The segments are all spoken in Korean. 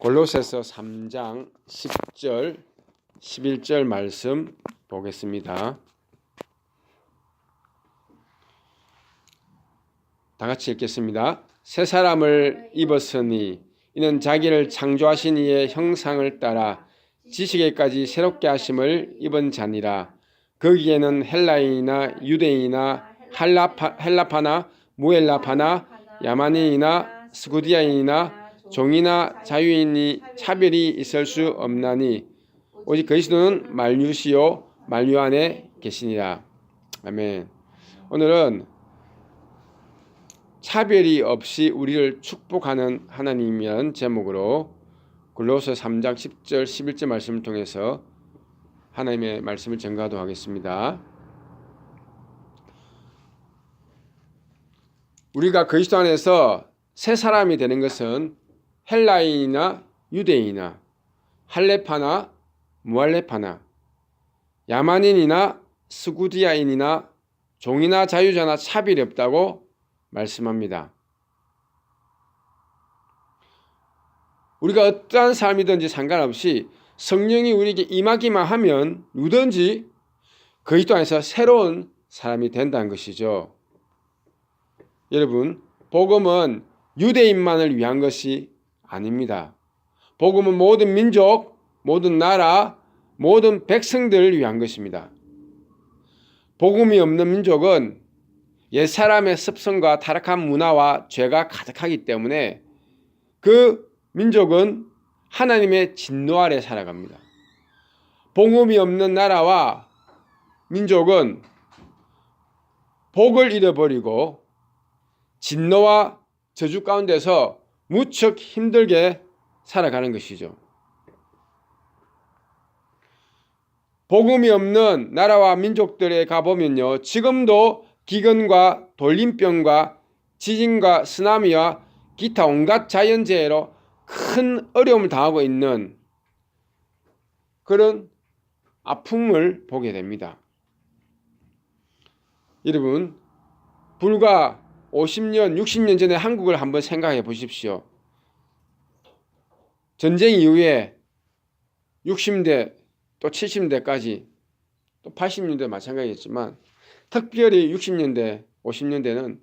골로새서 3장 10절 11절 말씀 보겠습니다. 다 같이 읽겠습니다. 새 사람을 입었으니 이는 자기를 창조하신 이의 형상을 따라 지식에까지 새롭게 하심을 입은 자니라. 거기에는 헬라인이나 유대인이나 할라파, 헬라파나 무헬라파나 야마니이나 스구디아인이나 종이나 자유인이 차별이 있을 수 없나니 오직 그리스도는 만유시요 만유 안에 계시니라. 아멘. 오늘은 차별이 없이 우리를 축복하는 하나님이라는 제목으로 골로새 3장 10절 11절 말씀을 통해서 하나님의 말씀을 전가하도록 하겠습니다. 우리가 그리스도 안에서 새 사람이 되는 것은 헬라인이나 유대인이나 할레파나 무할레파나 야만인이나 스구디아인이나 종이나 자유자나 차별이 없다고 말씀합니다. 우리가 어떠한 삶이든지 상관없이 성령이 우리에게 임하기만 하면 누든지 그리스도 안에서 새로운 사람이 된다는 것이죠. 여러분, 복음은 유대인만을 위한 것이 아닙니다. 복음은 모든 민족, 모든 나라, 모든 백성들을 위한 것입니다. 복음이 없는 민족은 옛 사람의 습성과 타락한 문화와 죄가 가득하기 때문에 그 민족은 하나님의 진노 아래 살아갑니다. 복음이 없는 나라와 민족은 복을 잃어버리고 진노와 저주 가운데서 무척 힘들게 살아가는 것이죠. 복음이 없는 나라와 민족들에 가보면요. 지금도 기근과 돌림병과 지진과 쓰나미와 기타 온갖 자연재해로 큰 어려움을 당하고 있는 그런 아픔을 보게 됩니다. 여러분, 불과 50년, 60년 전에 한국을 한번 생각해 보십시오. 전쟁 이후에 60대 또 70대까지 또 80년대 마찬가지겠지만 특별히 60년대, 50년대는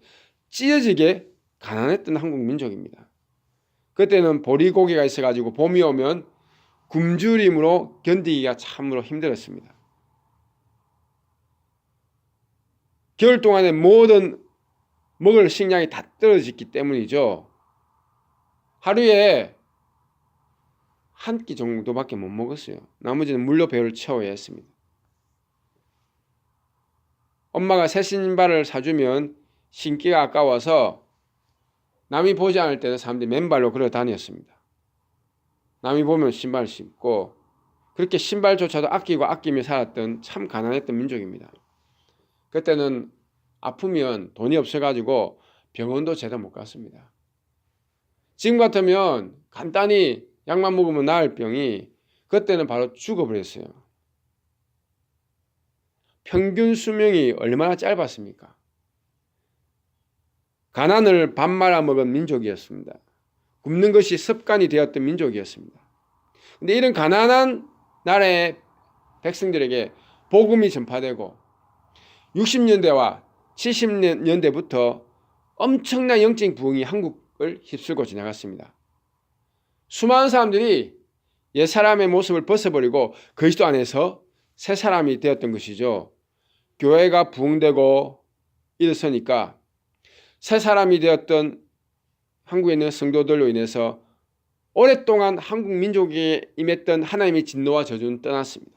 찢어지게 가난했던 한국 민족입니다. 그때는 보리고기가 있어가지고 봄이 오면 굶주림으로 견디기가 참으로 힘들었습니다. 겨울 동안에 모든 먹을 식량이 다 떨어졌기 때문이죠. 하루에 한 끼 정도밖에 못 먹었어요. 나머지는 물로 배를 채워야 했습니다. 엄마가 새 신발을 사주면 신기가 아까워서 남이 보지 않을 때는 사람들이 맨발로 걸어 다녔습니다. 남이 보면 신발 신고 그렇게 신발조차도 아끼고 아끼며 살았던 참 가난했던 민족입니다. 그때는 아프면 돈이 없어가지고 병원도 제대로 못 갔습니다. 지금 같으면 간단히 약만 먹으면 나을 병이 그때는 바로 죽어버렸어요. 평균 수명이 얼마나 짧았습니까? 가난을 밥 말아 먹은 민족이었습니다. 굶는 것이 습관이 되었던 민족이었습니다. 근데 이런 가난한 나라의 백성들에게 복음이 전파되고 60년대와 70년대부터 엄청난 영적 부흥이 한국을 휩쓸고 지나갔습니다. 수많은 사람들이 옛 사람의 모습을 벗어버리고 그리스도 안에서 새 사람이 되었던 것이죠. 교회가 부흥되고 일어서니까 새 사람이 되었던 한국에 있는 성도들로 인해서 오랫동안 한국 민족에 임했던 하나님의 진노와 저주는 떠났습니다.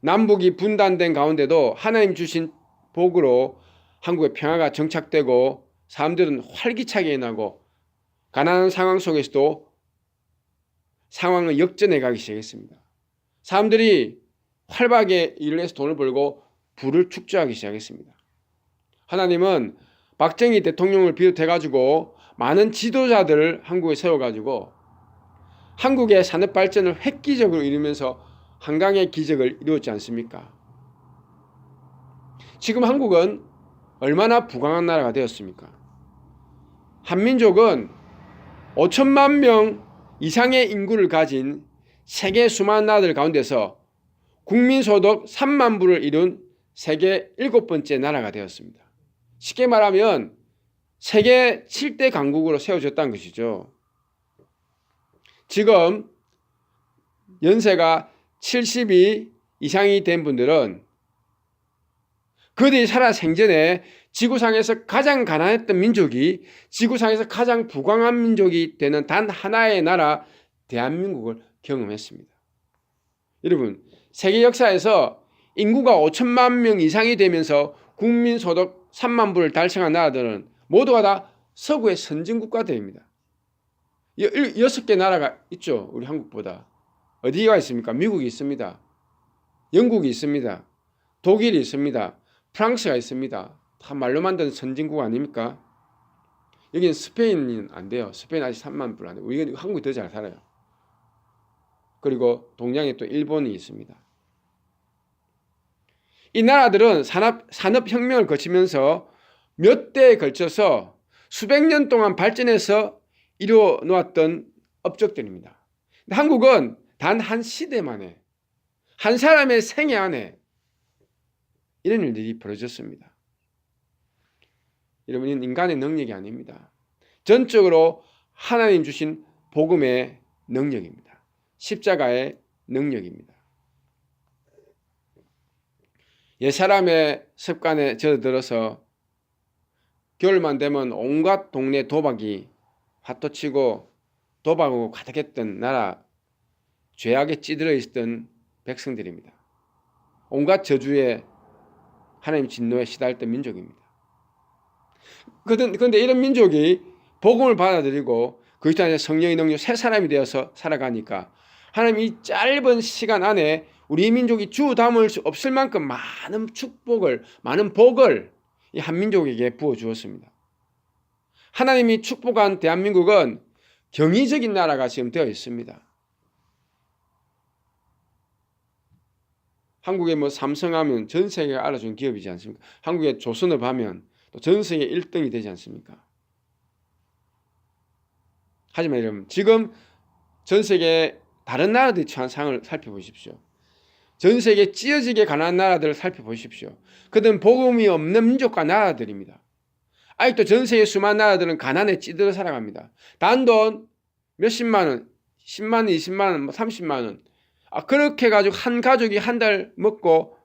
남북이 분단된 가운데도 하나님 주신 복으로 한국의 평화가 정착되고 사람들은 활기차게 나고 가난한 상황 속에서도 상황을 역전해 가기 시작했습니다. 사람들이 활발하게 일을 해서 돈을 벌고 부를 축제하기 시작했습니다. 하나님은 박정희 대통령을 비롯해 가지고 많은 지도자들을 한국에 세워 가지고 한국의 산업 발전을 획기적으로 이루면서 한강의 기적을 이루었지 않습니까? 지금 한국은 얼마나 부강한 나라가 되었습니까? 한민족은 5천만 명 이상의 인구를 가진 세계 수많은 나라들 가운데서 국민소득 3만 불을 이룬 세계 일곱 번째 나라가 되었습니다. 쉽게 말하면 세계 7대 강국으로 세워졌다는 것이죠. 지금 연세가 70이 이상이 된 분들은 그들이 살아 생전에 지구상에서 가장 가난했던 민족이 지구상에서 가장 부강한 민족이 되는 단 하나의 나라 대한민국을 경험했습니다. 여러분, 세계 역사에서 인구가 5천만 명 이상이 되면서 국민 소득 3만 불을 달성한 나라들은 모두가 다 서구의 선진 국가들입니다. 여- 여섯 개 나라가 있죠. 우리 한국보다. 어디가 있습니까? 미국이 있습니다. 영국이 있습니다. 독일이 있습니다. 프랑스가 있습니다. 다 말로 만든 선진국 아닙니까? 여기는 스페인은 안 돼요. 스페인 아직 3만 불 안 돼요. 우리 한국이 더 잘 살아요. 그리고 동양에 또 일본이 있습니다. 이 나라들은 산업, 산업혁명을 거치면서 몇 대에 걸쳐서 수백 년 동안 발전해서 이루어 놓았던 업적들입니다. 한국은 단 한 시대 만에 한 사람의 생애 안에 이런 일들이 벌어졌습니다. 여러분, 인간의 능력이 아닙니다. 전적으로 하나님 주신 복음의 능력입니다. 십자가의 능력입니다. 옛 사람의 습관에 젖어들어서 겨울만 되면 온갖 동네 도박이 화토치고 도박하고 가득했던 나라 죄악에 찌들어 있던 백성들입니다. 온갖 저주에 하나님 진노에 시달렸던 민족입니다. 그런데 이런 민족이 복음을 받아들이고 그리스도 안에 성령의 능력 새 사람이 되어서 살아가니까 하나님 이 짧은 시간 안에 우리 민족이 주 담을 수 없을 만큼 많은 축복을 많은 복을 이 한민족에게 부어 주었습니다. 하나님이 축복한 대한민국은 경이적인 나라가 지금 되어 있습니다. 한국에 뭐 삼성하면 전 세계가 알아준 기업이지 않습니까? 한국의 조선업 하면 또 전 세계 1등이 되지 않습니까? 하지만 여러분 지금 전 세계 다른 나라들이 처한 상을 살펴보십시오. 전 세계 찢어지게 가난한 나라들을 살펴보십시오. 그들은 복음이 없는 민족과 나라들입니다. 아직도 전 세계 수많은 나라들은 가난에 찌들어 살아갑니다. 단돈 몇십만 원, 10만 원, 20만 원, 뭐 30만 원. 아, 그렇게 가지고 한 가족이 한 달 먹고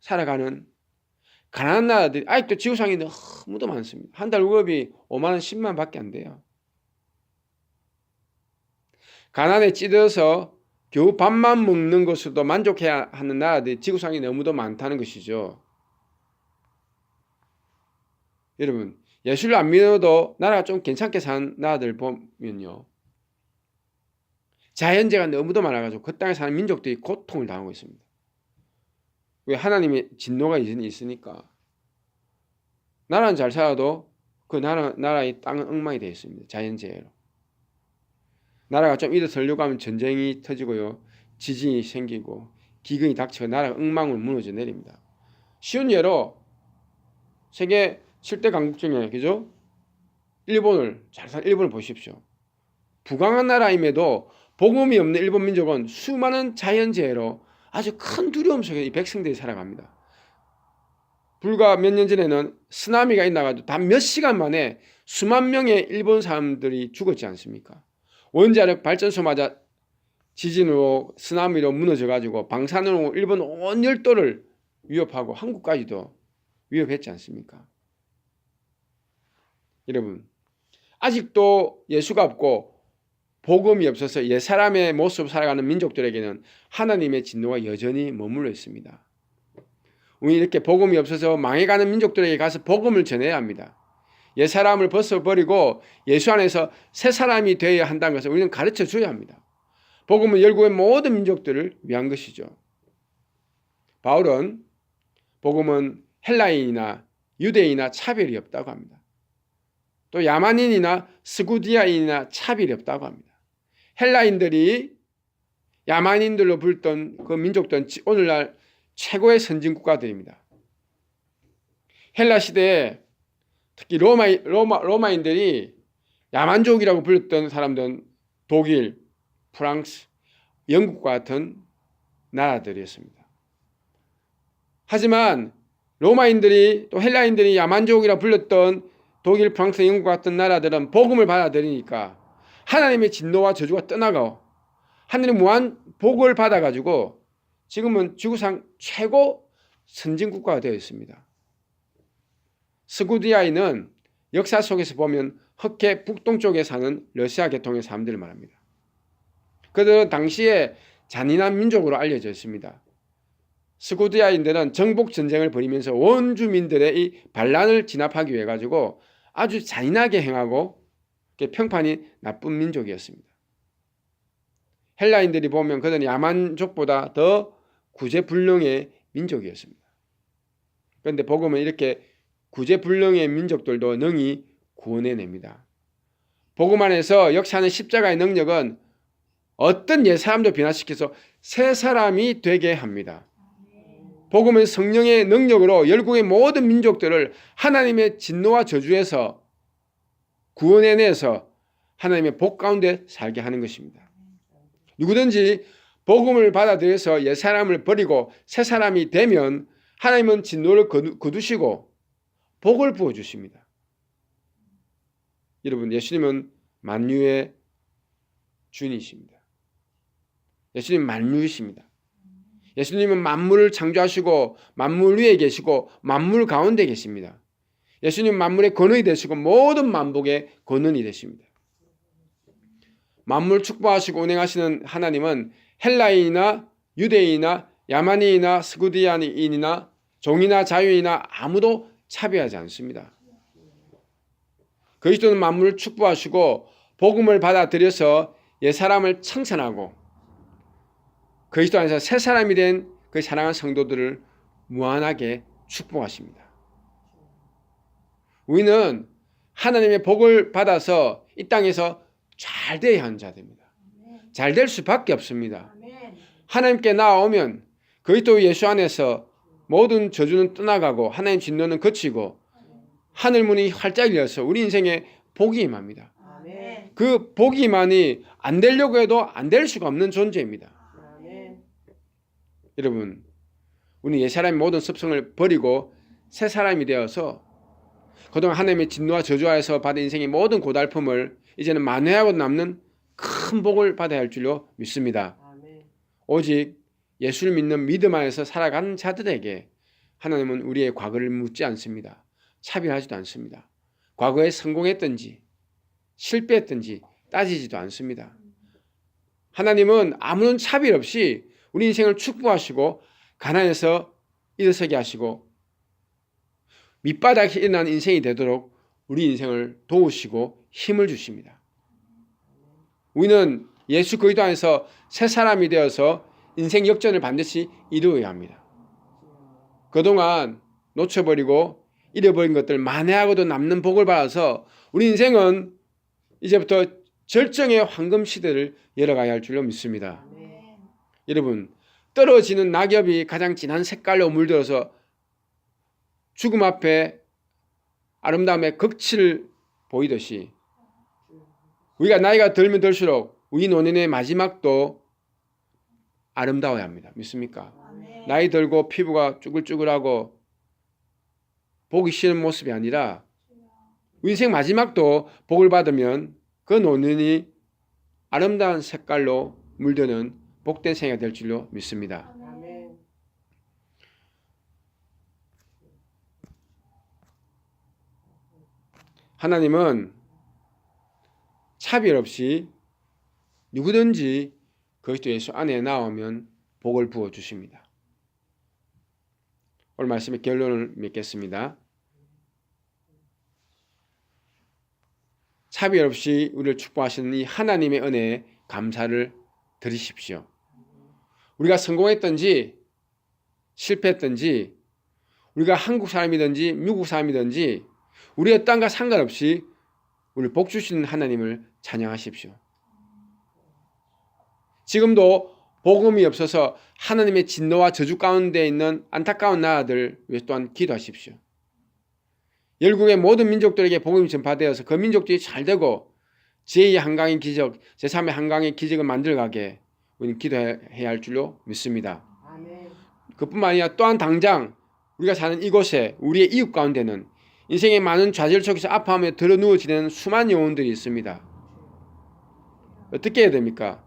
살아가는 가난한 나라들이 아직도 지구상에 너무도 많습니다. 한 달 월급이 5만 원, 10만 원 밖에 안 돼요. 가난에 찌들어서 겨우 밥만 먹는 것으로도 만족해야 하는 나라들이 지구상에 너무도 많다는 것이죠. 여러분, 예수를 안 믿어도 나라가 좀 괜찮게 사는 나라들 보면요. 자연재해가 너무도 많아가지고 그 땅에 사는 민족들이 고통을 당하고 있습니다. 왜 하나님의 진노가 있으니까. 나라는 잘 살아도 그 나라, 나라의 땅은 엉망이 되어 있습니다. 자연재해로. 나라가 좀 이래 설려고 하면 전쟁이 터지고요. 지진이 생기고 기근이 닥쳐 나라가 엉망으로 무너져 내립니다. 쉬운 예로 세계 7대 강국 중에 그죠? 일본을 잘살 일본을 보십시오. 부강한 나라임에도 복음이 없는 일본 민족은 수많은 자연재해로 아주 큰 두려움 속에 이 백성들이 살아갑니다. 불과 몇 년 전에는 쓰나미가 있나가지고 단 몇 시간 만에 수만 명의 일본 사람들이 죽었지 않습니까? 원자력 발전소마저 지진으로 쓰나미로 무너져가지고 방사능으로 일본 온 열도를 위협하고 한국까지도 위협했지 않습니까? 여러분 아직도 예수가 없고 복음이 없어서 옛 사람의 모습 살아가는 민족들에게는 하나님의 진노가 여전히 머물러 있습니다. 우리 이렇게 복음이 없어서 망해가는 민족들에게 가서 복음을 전해야 합니다. 옛 사람을 벗어버리고 예수 안에서 새 사람이 되어야 한다는 것을 우리는 가르쳐 줘야 합니다. 복음은 열국의 모든 민족들을 위한 것이죠. 바울은 복음은 헬라인이나 유대인이나 차별이 없다고 합니다. 또 야만인이나 스구디아인이나 차별이 없다고 합니다. 헬라인들이 야만인들로 불던 그 민족들은 오늘날 최고의 선진 국가들입니다. 헬라 시대에 특히 로마, 로마, 로마인들이 야만족이라고 불렸던 사람들은 독일, 프랑스, 영국과 같은 나라들이었습니다. 하지만 로마인들이 또 헬라인들이 야만족이라 불렸던 독일, 프랑스, 영국 같은 나라들은 복음을 받아들이니까 하나님의 진노와 저주가 떠나고 하늘의 무한 복을 받아가지고 지금은 지구상 최고 선진 국가가 되어 있습니다. 스구디아이는 역사 속에서 보면 흑해 북동쪽에 사는 러시아 계통의 사람들을 말합니다. 그들은 당시에 잔인한 민족으로 알려져 있습니다. 스구디아인들은 정복 전쟁을 벌이면서 원주민들의 이 반란을 진압하기 위해 가지고 아주 잔인하게 행하고 평판이 나쁜 민족이었습니다. 헬라인들이 보면 그들은 야만족보다 더 구제불능의 민족이었습니다. 그런데 복음은 이렇게 구제불능의 민족들도 능히 구원해냅니다. 복음 안에서 역사하는 십자가의 능력은 어떤 옛 사람도 변화시켜서 새 사람이 되게 합니다. 복음은 성령의 능력으로 열국의 모든 민족들을 하나님의 진노와 저주에서 구원해내서 하나님의 복 가운데 살게 하는 것입니다. 누구든지 복음을 받아들여서 옛 사람을 버리고 새 사람이 되면 하나님은 진노를 거두시고 복을 부어 주십니다. 여러분 예수님은 만유의 주인이십니다. 예수님 만유이십니다. 예수님은 만물을 창조하시고 만물 위에 계시고 만물 가운데 계십니다. 예수님 만물의 근원이 되시고 모든 만복의 근원이 되십니다. 만물 축복하시고 운행하시는 하나님은 헬라인이나 유대인이나 야만인이나 스구디안인이나 종이나 자유인이나 아무도 차별하지 않습니다. 그리스도는 만물을 축복하시고 복음을 받아들여서 옛 사람을 청산하고 그리스도 안에서 새 사람이 된 그 사랑하는 성도들을 무한하게 축복하십니다. 우리는 하나님의 복을 받아서 이 땅에서 잘 돼야 하는 자들입니다. 잘 될 수밖에 없습니다. 하나님께 나아오면 그리스도 예수 안에서 모든 저주는 떠나가고 하나님 진노는 거치고 하늘 문이 활짝 열려서 우리 인생에 복이 임합니다. 그 복이만이 안 되려고 해도 안 될 수가 없는 존재입니다. 여러분, 우리 옛 사람의 모든 습성을 버리고 새 사람이 되어서 그동안 하나님의 진노와 저주하에서 받은 인생의 모든 고달픔을 이제는 만회하고 남는 큰 복을 받아야 할 줄로 믿습니다. 오직 예수를 믿는 믿음 안에서 살아가는 자들에게 하나님은 우리의 과거를 묻지 않습니다. 차별하지도 않습니다. 과거에 성공했든지 실패했든지 따지지도 않습니다. 하나님은 아무런 차별 없이 우리 인생을 축복하시고 가난에서 일어서게 하시고 밑바닥에 일어난 인생이 되도록 우리 인생을 도우시고 힘을 주십니다. 우리는 예수 그리스도 안에서 새 사람이 되어서 인생 역전을 반드시 이루어야 합니다. 그동안 놓쳐버리고 잃어버린 것들 만회하고도 남는 복을 받아서 우리 인생은 이제부터 절정의 황금 시대를 열어가야 할 줄로 믿습니다. 네. 여러분 떨어지는 낙엽이 가장 진한 색깔로 물들어서 죽음 앞에 아름다움의 극치를 보이듯이 우리가 나이가 들면 들수록 우리 노년의 마지막도 아름다워야 합니다. 믿습니까? 나이 들고 피부가 쭈글쭈글하고 보기 싫은 모습이 아니라 인생 마지막도 복을 받으면 그 노년이 아름다운 색깔로 물드는 복된 생이 될 줄로 믿습니다. 하나님은 차별 없이 누구든지 그리스도 예수 안에 나오면 복을 부어 주십니다. 오늘 말씀의 결론을 맺겠습니다. 차별 없이 우리를 축복하시는 이 하나님의 은혜에 감사를 드리십시오. 우리가 성공했든지 실패했든지 우리가 한국 사람이든지 미국 사람이든지 우리의 땅과 상관없이 우리 복 주시는 하나님을 찬양하십시오. 지금도 복음이 없어서 하나님의 진노와 저주 가운데 있는 안타까운 나라들 위해 또한 기도하십시오. 열국의 모든 민족들에게 복음이 전파되어서 그 민족들이 잘 되고 제2의 한강의 기적, 제3의 한강의 기적을 만들어가게 우리는 기도해야 할 줄로 믿습니다. 그뿐만 아니라 또한 당장 우리가 사는 이곳에 우리의 이웃 가운데는 인생의 많은 좌절 속에서 아파하며 들어 누워 지내는 수많은 영혼들이 있습니다. 어떻게 해야 됩니까?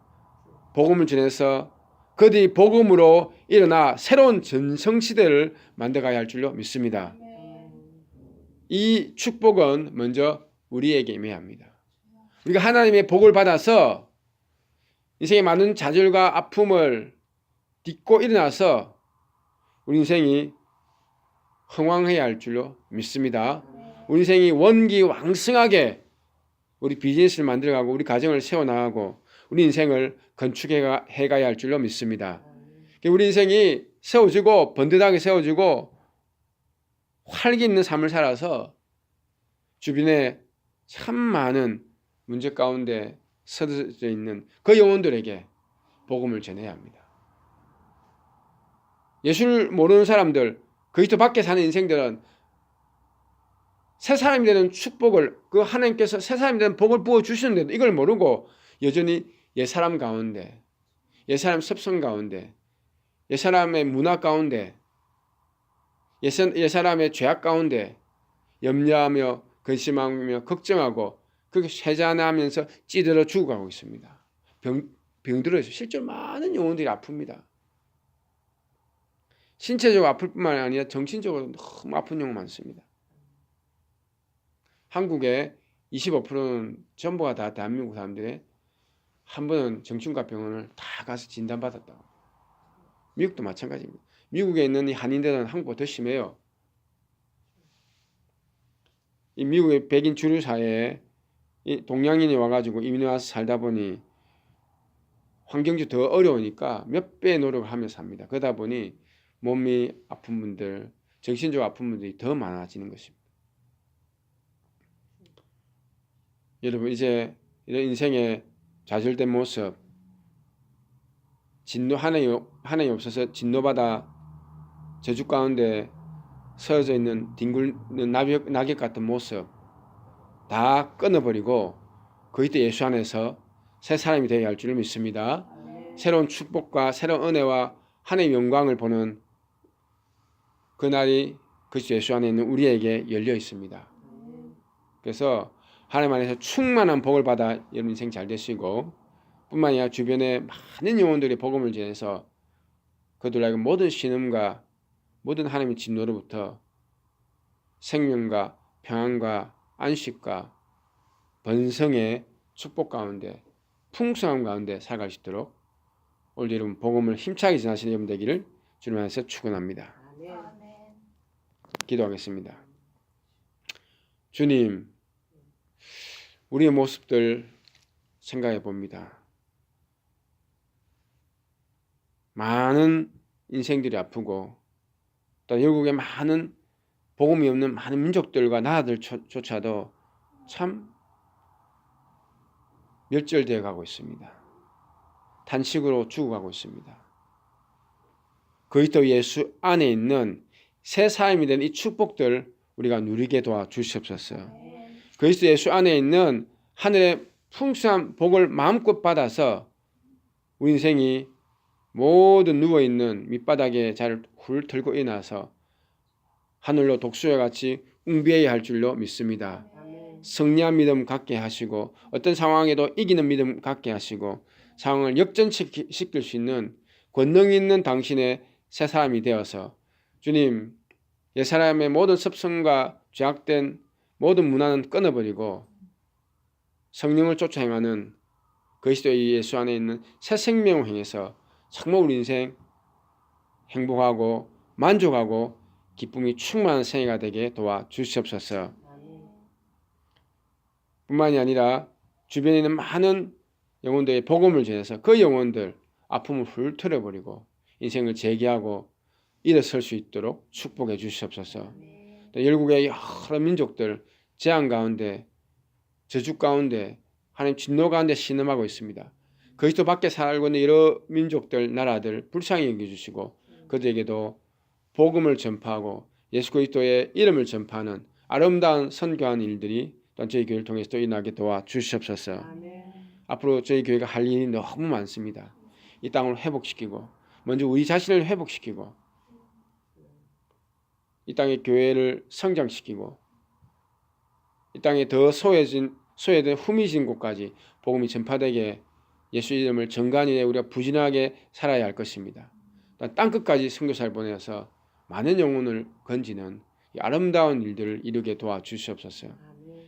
복음을 전해서 그들이 복음으로 일어나 새로운 전성 시대를 만들어가야 할 줄로 믿습니다. 이 축복은 먼저 우리에게 임해야 합니다. 우리가 하나님의 복을 받아서 인생의 많은 좌절과 아픔을 딛고 일어나서 우리 인생이 흥왕해야 할 줄로 믿습니다. 우리 인생이 원기 왕성하게 우리 비즈니스를 만들어가고 우리 가정을 세워나가고 우리 인생을 건축해 가야 할 줄로 믿습니다. 우리 인생이 세워지고 번듯하게 세워지고 활기 있는 삶을 살아서 주변에 참 많은 문제 가운데 서져 있는 그 영혼들에게 복음을 전해야 합니다. 예수를 모르는 사람들, 그리스도 밖에 사는 인생들은 새 사람이 되는 축복을 그 하나님께서 새 사람이 되는 복을 부어 주시는데도 이걸 모르고 여전히 옛 사람 가운데, 옛 사람 습성 가운데, 옛 사람의 문화 가운데, 옛 사람의 죄악 가운데 염려하며 근심하며 걱정하고 그렇게 쇠잔하면서 찌들어 죽어가고 있습니다. 병, 병들어서 실제로 많은 영혼들이 아픕니다. 신체적으로 아플 뿐만 아니라 정신적으로 너무 아픈 영혼 많습니다. 한국의 25%는 전부가 다 대한민국 사람들의 한 번은 정신과 병원을 다 가서 진단받았다고. 미국도 마찬가지입니다. 미국에 있는 이 한인들은 한국보다 더 심해요. 이 미국의 백인 주류 사회에 이 동양인이 와가지고 이민해 와서 살다 보니 환경이 더 어려우니까 몇 배의 노력을 하면서 삽니다. 그러다 보니 몸이 아픈 분들, 정신적으로 아픈 분들이 더 많아지는 것입니다. 여러분 이제 이런 인생의 좌절된 모습, 진노 하나님 하나님 없어서 진노받아 저주 가운데 서어져 있는 뒹굴는 낙엽, 낙엽 같은 모습 다 끊어버리고 그이때 예수 안에서 새 사람이 되어야 할 줄을 믿습니다. 새로운 축복과 새로운 은혜와 하나님의 영광을 보는 그날이 그리스도 예수 안에 있는 우리에게 열려 있습니다. 그래서 하나님 안에서 충만한 복을 받아 여러분 인생 잘 되시고 뿐만 아니라 주변에 많은 영혼들이 복음을 전해서 그들에게 모든 신음과 모든 하나님의 진노로부터 생명과 평안과 안식과 번성의 축복 가운데 풍성함 가운데 살아갈 수 있도록 오늘 여러분 복음을 힘차게 전하시는 여러분 되기를 주님 안에서 축원합니다. 기도하겠습니다. 주님, 우리의 모습들 생각해 봅니다. 많은 인생들이 아프고 또 영국의 많은 복음이 없는 많은 민족들과 나라들조차도 참 멸절되어 가고 있습니다. 단식으로 죽어가고 있습니다. 그리스도 예수 안에 있는 새 삶이 된 이 축복들 우리가 누리게 도와 주시옵소서. 그리스도 예수 안에 있는 하늘의 풍성한 복을 마음껏 받아서 우리 인생이 모든 누워 있는 밑바닥에 자를 훌 들고 일어나서 하늘로 독수와 같이 웅비해야 할 줄로 믿습니다. 승리한 믿음 갖게 하시고 어떤 상황에도 이기는 믿음 갖게 하시고 상황을 역전시킬 수 있는 권능 있는 당신의 새 사람이 되어서 주님 옛 사람의 모든 습성과 죄악된 모든 문화는 끊어버리고 성령을 쫓아 행하는 그리스도의 예수 안에 있는 새 생명을 행해서 정말 우리 인생 행복하고 만족하고 기쁨이 충만한 생애가 되게 도와 주시옵소서. 뿐만이 아니라 주변에 있는 많은 영혼들의 복음을 전해서 그 영혼들 아픔을 훌틀어 버리고 인생을 재개하고 일어설 수 있도록 축복해 주시옵소서. 아멘. 또 열국의 여러 민족들 재앙 가운데 저주 가운데 하나님 진노 가운데 신음하고 있습니다. 그리스도 밖에 살고 있는 여러 민족들 나라들 불쌍히 여겨 주시고 그들에게도 복음을 전파하고 예수 그리스도의 이름을 전파하는 아름다운 선교하는 일들이 또한 저희 교회를 통해서 또 일어나게 도와 주시옵소서. 아멘. 앞으로 저희 교회가 할 일이 너무 많습니다. 이 땅을 회복시키고 먼저 우리 자신을 회복시키고 이 땅의 교회를 성장시키고 이 땅에 더 소외진 소외된 후미진 곳까지 복음이 전파되게 예수 이름을 정간히 우리가 부진하게 살아야 할 것입니다. 땅 끝까지 선교사를 보내서 많은 영혼을 건지는 이 아름다운 일들을 이루게 도와 주시옵소서. 아멘.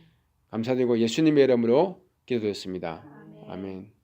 감사드리고 예수님의 이름으로 기도드렸습니다. 아멘. 아멘.